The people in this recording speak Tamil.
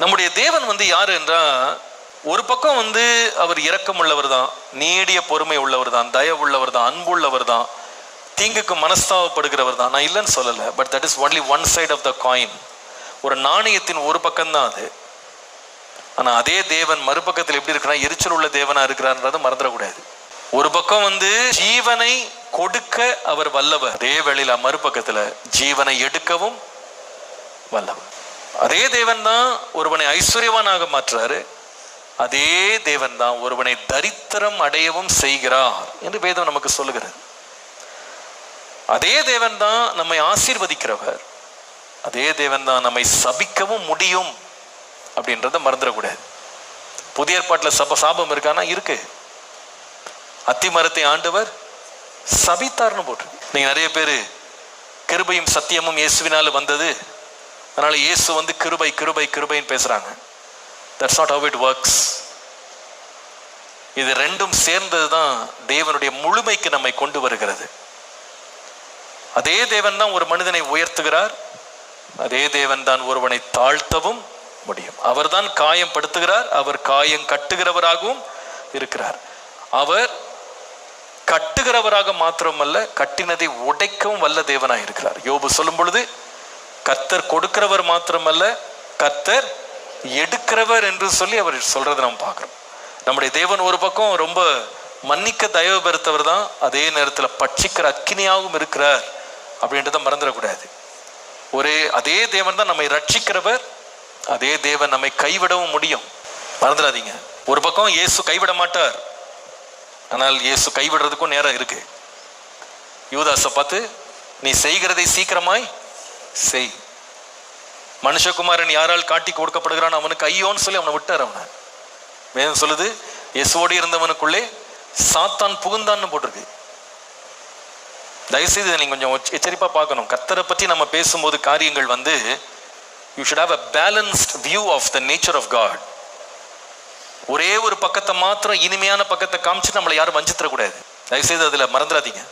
நம்முடைய தேவன் வந்து யாரு என்றால் ஒரு பக்கம் வந்து அவர் இரக்கம் உள்ளவர் தான் நீடிய பொறுமை உள்ளவர் தான் தயவு உள்ளவர் தான் அன்பு உள்ளவர் தான் தீங்குக்கு மனஸ்தாபப்படுகிறவர் தான் நான் இல்லைன்னு சொல்லலை but that is only one side of the coin ஒரு நாணயத்தின் ஒரு பக்கம் தான் அது. ஆனால் அதே தேவன் மறுபக்கத்தில் எப்படி இருக்கிறார் எரிச்சல் உள்ள தேவனாக இருக்கிறார்ன்றதை மறந்துடக்கூடாது. ஒரு பக்கம் வந்து ஜீவனை கொடுக்க அவர் வல்லவர். அதே வேளையில் மறுபக்கத்தில் ஜீவனை எடுக்கவும் வல்லவர். அதே தேவன் தான் ஒருவனை ஐஸ்வர்யவானாக மாற்றுறாரு. அதே தேவன் தான் ஒருவனை தரித்திரம் அடையவும் செய்கிறார் என்று வேதம் நமக்கு சொல்லுகிறது. அதே தேவன் தான் நம்மை ஆசீர்வதிக்கிறவர். அதே தேவன் தான் நம்மை சபிக்கவும் முடியும் அப்படின்றத மறந்துடக்கூடாது. புதிய ஏற்பாட்டில் சப சாபம் இருக்கானா இருக்கு. அத்தி மரத்தை ஆண்டவர் சபித்தார்னு போட்டு நீங்க நிறைய பேர் கிருபையும் சத்தியமும் இயேசுவினால வந்தது. அதனால இயேசு வந்து கிருபை கிருபை கிருபைன்னு பேசுறாங்க. That's not how it works இது ரெண்டும் சேர்ந்தது தான் தேவனுடைய முழுமைக்கு நம்மை கொண்டு வருகிறது. அதே தேவன் தான் ஒரு மனிதனை உயர்த்துகிறார். அதே தேவன் தான் ஒருவனை தாழ்த்தவும் முடியும். அவர்தான் காயம் படுத்துகிறார். அவர் காயம் கட்டுகிறவராகவும் இருக்கிறார். அவர் கட்டுகிறவராக மாத்திரமல்ல கட்டினதை உடைக்கவும் வல்ல தேவனாய் இருக்கிறார் யோபு சொல்லும் பொழுது கர்த்தர் கொடுக்கிறவர் மாத்திரமல்ல கர்த்தர் எடுக்கிறவர் என்று சொல்லி அவர் சொல்றதை நாம் பார்க்குறோம். நம்முடைய தேவன் ஒரு பக்கம் ரொம்ப மன்னிக்க தயவு பெருத்தவர் தான் அதே நேரத்தில் பட்சிக்கிற அக்கினியாகவும் இருக்கிறார் அப்படின்றத மறந்துடக்கூடாது. ஒரே அதே தேவன் தான் நம்மை ரட்சிக்கிறவர் அதே தேவன் நம்மை கைவிடவும் முடியும். மறந்துடாதீங்க. ஒரு பக்கம் இயேசு கைவிட மாட்டார். ஆனால் இயேசு கைவிடுறதுக்கும் நேரம் இருக்கு. யூதாஸை பார்த்து நீ செய்கிறதை சீக்கிரமாய் செய். மனுஷகுமாரன் யாரால் காட்டி கொடுக்கப்படுகிறான்? அவனுக்கு ஐயோன்னு சொல்லி அவனை விட்டார் அவனை. வேதம் சொல்லுது இயேசுவோடு இருந்தவனுக்குள்ளே சாத்தான் புகுந்தான்னு போட்டிருக்கு. தயவுசெய்து இதை நீங்க கொஞ்சம் எச்சரிப்பா பார்க்கணும். கத்தரை பற்றி நம்ம பேசும்போது காரியங்கள் வந்து you should have a balanced view of the nature of God ஒரே ஒரு பக்கத்தை மாத்திரம் இனிமையான பக்கத்தை காமிச்சு நம்மளை யாரும் வஞ்சித்தரக்கூடாது தயவுசெய்து அதில் மறந்துடாதீங்க.